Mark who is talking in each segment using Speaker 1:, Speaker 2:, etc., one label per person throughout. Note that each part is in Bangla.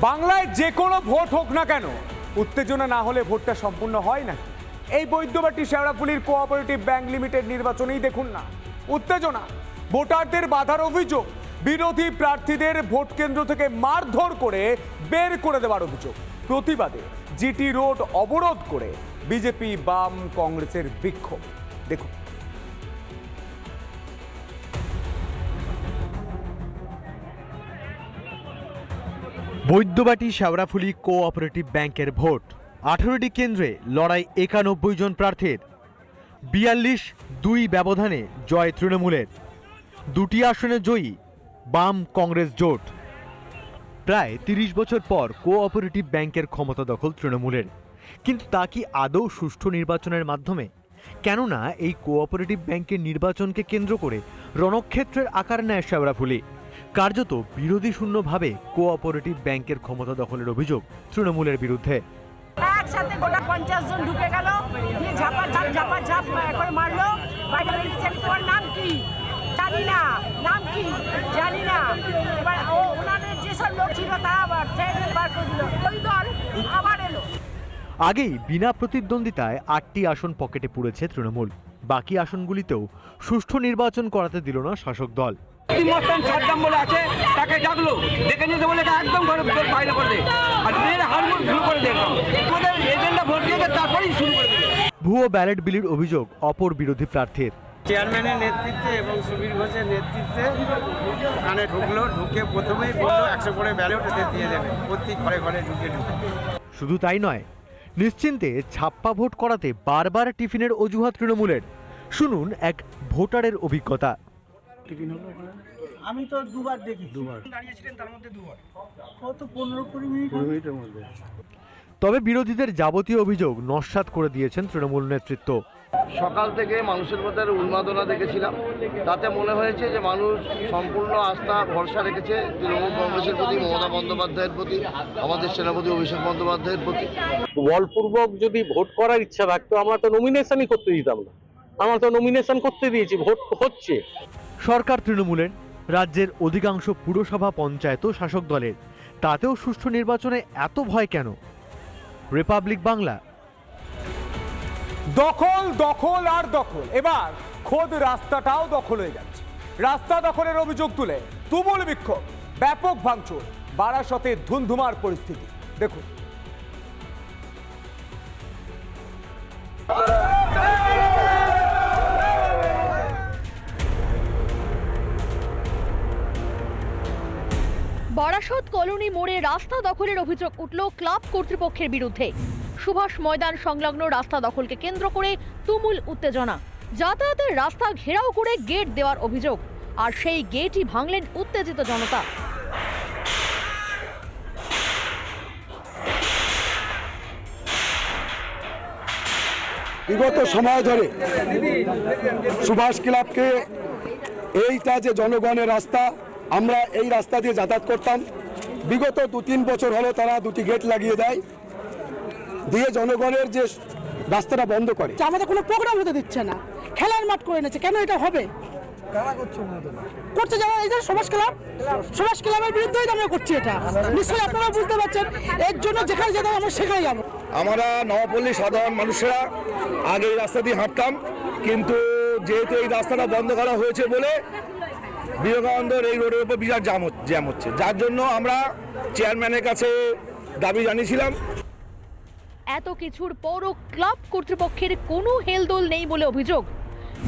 Speaker 1: বাংলায় যে কোনো ভোট হোক না কেন, উত্তেজনা না হলে ভোটটা সম্পূর্ণ হয় না। এই বৈদ্যবাটি শেওড়াফুলির কোঅপারেটিভ ব্যাংক লিমিটেড নির্বাচনেই দেখুন না। উত্তেজনা, ভোটারদের বাধার অভিযোগ, বিরোধী প্রার্থীদের ভোট কেন্দ্র থেকে মারধর করে বের করে দেওয়ার অভিযোগ। প্রতিবাদে জিটি রোড অবরোধ করে বিজেপি বাম কংগ্রেসের বিক্ষোভ। দেখুন।
Speaker 2: বৈদ্যবাটি শেওড়াফুলি কোঅপারেটিভ ব্যাংকের ভোট। আঠারোটি কেন্দ্রে লড়াই একানব্বই জন প্রার্থীর। বিয়াল্লিশ দুই ব্যবধানে জয় তৃণমূলের। দুটি আসনে জয়ী বাম কংগ্রেস জোট। প্রায় তিরিশ বছর পর কোঅপারেটিভ ব্যাংকের ক্ষমতা দখল তৃণমূলের। কিন্তু তা কি আদৌ সুষ্ঠু নির্বাচনের মাধ্যমে? কেননা এই কোঅপারেটিভ ব্যাংকের নির্বাচনকে কেন্দ্র করে রণক্ষেত্রের আকার নেয় শেওড়াফুলি কার্যত বিরোধী শূন্যভাবে কোঅপারেটিভ ব্যাংকের ক্ষমতা দখলের অভিযোগ তৃণমূলের বিরুদ্ধে।
Speaker 3: একসাথে গোটা পঞ্চাশ জন ঢুকে গেল দিয়ে ঝাপা ঝাপ ঝাপা ঝাপ করে মারলো। বাইরে বেরিয়েছে তোমার নাম কি? জানি না। নাম কি? জানি না। এবার ও ওনাদের যেসব লোক ছিল তারা আবার ট্রেনে বার করে দিল। ওই দল আবার এলো।
Speaker 2: আগেই বিনা প্রতিদ্বন্দ্বিতায় আটটি আসন পকেটে পুড়েছে তৃণমূল। বাকি আসনগুলিতেও সুষ্ঠু নির্বাচন করাতে দিল না শাসক দল।
Speaker 4: মস্তান সাদ্দাম বলে আছে তাকে নিতে বলে একদম ঘরে বাইরে করে দে আর মেয়ের হারমোন শুরু করে দে আমাদের এজেন্ডা ভোট দিয়ে তারপরেই শুরু করে দেবে।
Speaker 2: ভুয়ো ব্যালট বিলির অভিযোগ অপর বিরোধী প্রার্থীর।
Speaker 5: চেয়ারম্যানের নেতৃত্বে এবং সুবীর ঘোষের নেতৃত্বে ওখানে ঢুকলো ঢুকে প্রথমেই বলল একশো করে ব্যালট এতে দিয়ে দেবে। প্রত্যেক ঘরে ঘরে ঢুকে ঢুকে।
Speaker 2: শুধু তাই নয় নিশ্চিন্তে ছাপ্পা ভোট করাতে বারবার টিফিনের অজুহাত তৃণমূলের। শুনুন এক ভোটারের অভিজ্ঞতা।
Speaker 6: আমি তো দুবার দেখি দুবার। দাঁড়িয়েছিলেন তার মধ্যে দুবার? কত পনেরো কুড়ি মিনিট
Speaker 2: তবে বিরোধীদের যাবতীয় অভিযোগ নস্যাৎ করে দিয়েছেন তৃণমূল নেতৃত্ব।
Speaker 7: সকাল থেকে মানুষের মধ্যে উন্মাদনা দেখেছিলাম। তাতে মনে হয়েছে যে মানুষ সম্পূর্ণ আস্থা ভরসা রেখেছে তৃণমূল কংগ্রেসের প্রতি মমতা বন্দ্যোপাধ্যায়ের প্রতি আমাদের সেনাপতি অভিষেক বন্দ্যোপাধ্যায়ের প্রতি।
Speaker 8: বলপূর্বক যদি ভোট করার ইচ্ছা থাকতো আমরা তো নমিনেশনই করতে দিতাম না। আমরা তো নমিনেশন করতে দিয়েছি ভোট হচ্ছে।
Speaker 2: সরকার তৃণমূলের রাজ্যের অধিকাংশ পুরসভা পঞ্চায়েতও শাসক দলের। তাতেও সুষ্ঠু নির্বাচনে এত ভয় কেন? রিপাবলিক বাংলা।
Speaker 1: দখল দখল আর দখল। এবার খোদ রাস্তাটাও দখল হয়ে যাচ্ছে। রাস্তা দখলের অভিযোগ তুলে তুমুল বিক্ষোভ, ব্যাপক ভাঙচুর বারাসতে ধুন্ধুমার পরিস্থিতি। দেখুন।
Speaker 9: বারাসত কলোনি মোড়ে রাস্তা দখলের অভিযোগ উঠল ক্লাব কর্তৃপক্ষের বিরুদ্ধে। সুভাষ ময়দান সংলগ্ন রাস্তা দখলকে কেন্দ্র করে তুমুল উত্তেজনা। যাতায়াতের রাস্তা ঘেরাও করে গেট দেওয়ার অভিযোগ, আর সেই গেটই ভাঙলেন উত্তেজিত জনতা।
Speaker 10: বিগত সময় ধরে সুভাষ ক্লাবকে এইটা যে জনগণের রাস্তা আমরা এই রাস্তা দিয়ে যাতায়াত করতাম। বিগত দু তিন বছর হলো তারা দুটি গেট লাগিয়ে দেয়। দিয়ে জনগণের যে রাস্তাটা বন্ধ করে।
Speaker 3: যে আমাদের কোনো প্রোগ্রাম হতে দিচ্ছে না। খেলার মাঠ করে এনেছে। কেন এটা হবে? করছে যারা এই যে সমাজ ক্লাব? সমাজ ক্লাবের বিরুদ্ধেই আমরা করছি এটা। নিশ্চয়ই আপনারা বুঝতে পারছেন। এর জন্য যেখানে যেতে আমরা সেখানে যাব।
Speaker 10: আমরা নবপল্লী সাধারণ মানুষেরা আগে এই রাস্তা দিয়ে হাঁটতাম। কিন্তু যেহেতু এই রাস্তাটা বন্ধ করা হয়েছে বলে বিবেকানন্দর এই রোডের উপর বিরাট জাম জ্যাম হচ্ছে। যার জন্য আমরা চেয়ারম্যানের কাছে দাবি জানিয়েছিলাম।
Speaker 9: এত কিছুর পরও ক্লাব কর্তৃপক্ষের কোনো হেলদোল নেই বলে অভিযোগ।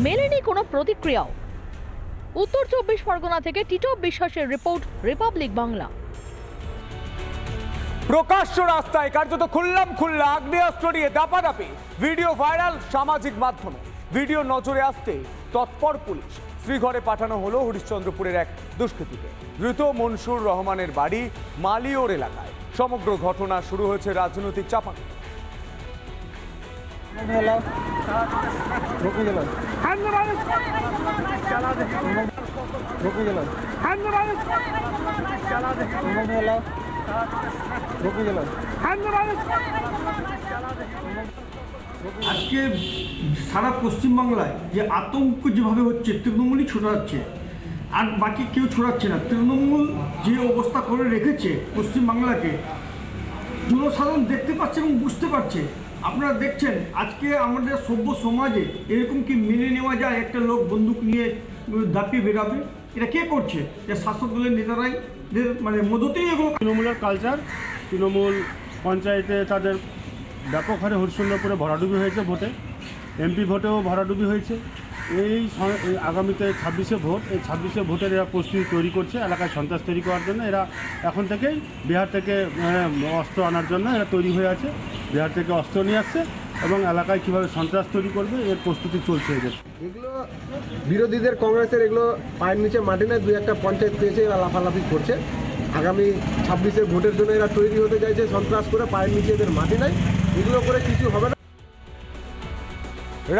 Speaker 9: মেলেনি কোনো প্রতিক্রিয়াও। উত্তর চব্বিশ পরগনা থেকে টিটপ বিশ্বাসের রিপোর্ট রিপাবলিক বাংলা।
Speaker 1: প্রকাশ্য রাস্তায় কার্যত খুললাম খুল্লা আগ্নেয়াস্ত্র নিয়ে দাপাদাপি। ভিডিও ভাইরাল সামাজিক মাধ্যমে। ভিডিও নজরে আসতে তৎপর পুলিশ। শ্রীঘরে পাঠানো হলো হরিশ্চন্দ্রপুরের এক দুষ্কৃতীকে। ধৃত মনসুর রহমানের বাড়ি মালিওর এলাকায়। সমগ্র ঘটনা শুরু হয়েছে রাজনৈতিক চাপা
Speaker 6: আজকে সারা পশ্চিমবাংলায় যে আতঙ্ক যেভাবে হচ্ছে, তৃণমূলই ছোটাচ্ছে। আর বাকি কেউ ছড়াচ্ছে না। তৃণমূল যে অবস্থা করে রেখেছে পশ্চিমবাংলাকে, জনসাধারণ দেখতে পাচ্ছে এবং বুঝতে পারছে। আপনারা দেখছেন, আজকে আমাদের সভ্য সমাজে এরকম কি মেনে নেওয়া যায়, একটা লোক বন্দুক নিয়ে দাপিয়ে বেরাবে? এটা কে করছে? যে শাসক দলের নেতারাই মানে মদতেই এগুলো
Speaker 11: তৃণমূলের কালচার তৃণমূল পঞ্চায়েতে তাদের ব্যাপক হারে হরিশ্চন্দ্রপুরে ভরাডুবি হয়েছে ভোটে। এমপি ভোটেও ভরাডুবি হয়েছে। এই আগামীতে ছাব্বিশে ভোট, এই ছাব্বিশে ভোটের এরা প্রস্তুতি তৈরি করছে, এলাকায় সন্ত্রাস তৈরি করার জন্য। এরা এখন থেকেই বিহার থেকে অস্ত্র আনার জন্য এরা তৈরি হয়ে আছে। বিহার থেকে অস্ত্র নিয়ে আসছে এবং এলাকায় কীভাবে সন্ত্রাস তৈরি করবে, এর প্রস্তুতি চলছে এদের
Speaker 10: এগুলো বিরোধীদের কংগ্রেসের এগুলো পায়ের নিচে মাটি নেই দুই একটা পঞ্চায়েত পেয়েছে, এরা লাফালাফি করছে। আগামী ছাব্বিশে ভোটের জন্য এরা তৈরি হতে চাইছে সন্ত্রাস করে, পায়ের নিচে এদের মাটি নাই। এগুলো করে কিছু হবে না।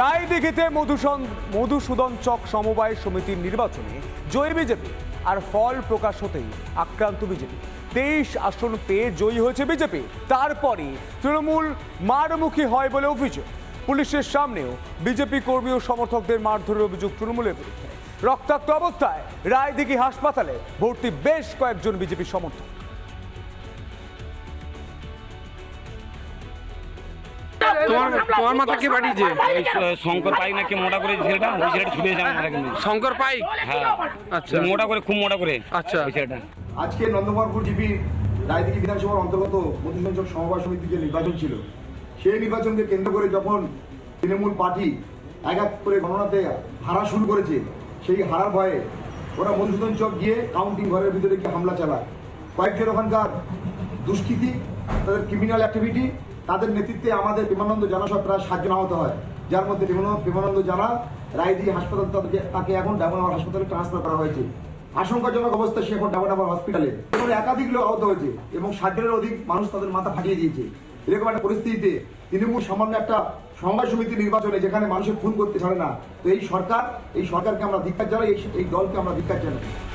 Speaker 1: রায়দিঘিতে মধুসন মধুসূদন চক সমবায় সমিতির নির্বাচনে জয়ী বিজেপি আর ফল প্রকাশ হতেই আক্রান্ত বিজেপি। তেইশ আসন পেয়ে জয়ী হয়েছে বিজেপি। তারপরে তৃণমূল মারমুখী হয় বলে অভিযোগ। পুলিশের সামনেও বিজেপি কর্মী ও সমর্থকদের মারধরের অভিযোগ তৃণমূলের বিরুদ্ধে। রক্তাক্ত অবস্থায় রায়দিঘি হাসপাতালে ভর্তি বেশ কয়েকজন বিজেপি সমর্থক।
Speaker 4: তোমার তোমার মাথা কে পাঠিয়েছে শঙ্কর পাইক নাকি মোটা করে ছেলেটা? ওই ছেলেটা ছুটে মাথাকে
Speaker 5: শঙ্কর পাইক
Speaker 4: হ্যাঁ।
Speaker 5: আচ্ছা।
Speaker 4: মোটা করে খুব মোটা করে
Speaker 5: আচ্ছা।
Speaker 4: ওই ছেলেটা।
Speaker 10: আজকে নন্দকুমারপুর জিপির রায়দিঘি বিধানসভার অন্তর্গত মধুসঞ্চক সমবায় সমিতির যে নির্বাচন ছিল সেই নির্বাচনকে কেন্দ্র করে যখন তৃণমূল পার্টি এক এক করে গণনাতে হারা শুরু করেছে সেই হারার ভয়ে ওরা মধুসূদন চক গিয়ে কাউন্টিং ঘরের ভিতরে গিয়ে হামলা চালায়। কয়েকজন ওখানকার দুষ্কৃতি তাদের ক্রিমিনাল অ্যাক্টিভিটি তাদের নেতৃত্বে আমাদের বিমানন্দ জানা সব প্রায় সাতজন আহত হয়। যার মধ্যে বিমানন্দ জানা রায়দি হাসপাতাল তাদেরকে তাকে এখন ডায়মন্ড হাসপাতালে ট্রান্সফার করা হয়েছে। আশঙ্কাজনক অবস্থা সে এখন ডাবনাবার হসপিটালে এবং একাধিক লোক আহত হয়েছে এবং ষাট জনের অধিক মানুষ তাদের মাথা ফাটিয়ে দিয়েছে। এরকম একটা পরিস্থিতিতে তৃণমূল সামান্য একটা সমবায় সমিতি নির্বাচনে যেখানে মানুষের খুন করতে ছাড়ে না, তো এই সরকার এই সরকারকে আমরা ধিক্কার জানাই এই- দলকে আমরা ধিক্কার জানাই।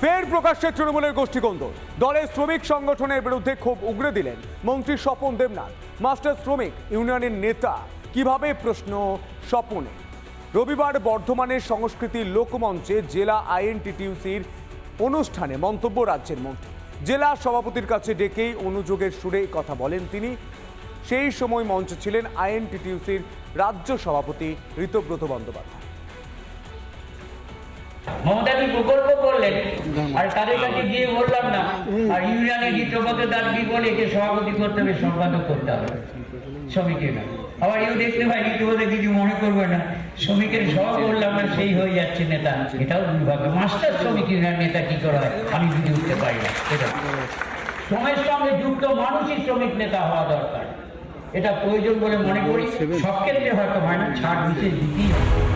Speaker 1: ফের প্রকাশ্যে তৃণমূলের গোষ্ঠীকন্দল দলের শ্রমিক সংগঠনের বিরুদ্ধে ক্ষোভ উগরে দিলেন মন্ত্রী স্বপন দেবনাথ, মাস্টার শ্রমিক ইউনিয়নের নেতা। কীভাবে প্রশ্ন? স্বপনে। রবিবার বর্ধমানের সংস্কৃতি লোকমঞ্চে জেলা আইএনটিটিউসির অনুষ্ঠানে মন্তব্য রাজ্যের মন্ত্রী। জেলা সভাপতির কাছে ডেকেই অনুযোগের সুরে কথা বলেন তিনি। সেই সময় মঞ্চে ছিলেন আইএনটিটিউসির রাজ্য সভাপতি ঋতব্রত বন্দ্যোপাধ্যায়।
Speaker 12: মমতা প্রকল্প বললাম সভাপতি করতে হবে, সম্পাদক করতে হবে। শ্রমিকের না আবার দেখতে পাই কিছু মনে করবে না। শ্রমিকের সভা করলাম না, সেই হয়ে যাচ্ছে নেতা। এটাও দুর্ভাগ্য। মাস্টার শ্রমিক ইউনিয়ন নেতা কি করা হয়? আমি বুঝে উঠতে পারি না। এটা শ্রমের সঙ্গে যুক্ত মানুষই শ্রমিক নেতা হওয়া দরকার। এটা প্রয়োজন বলে মনে করি। সব ক্ষেত্রে হয়তো হয় না, ছাড় বিশেষ দিতেই হবে।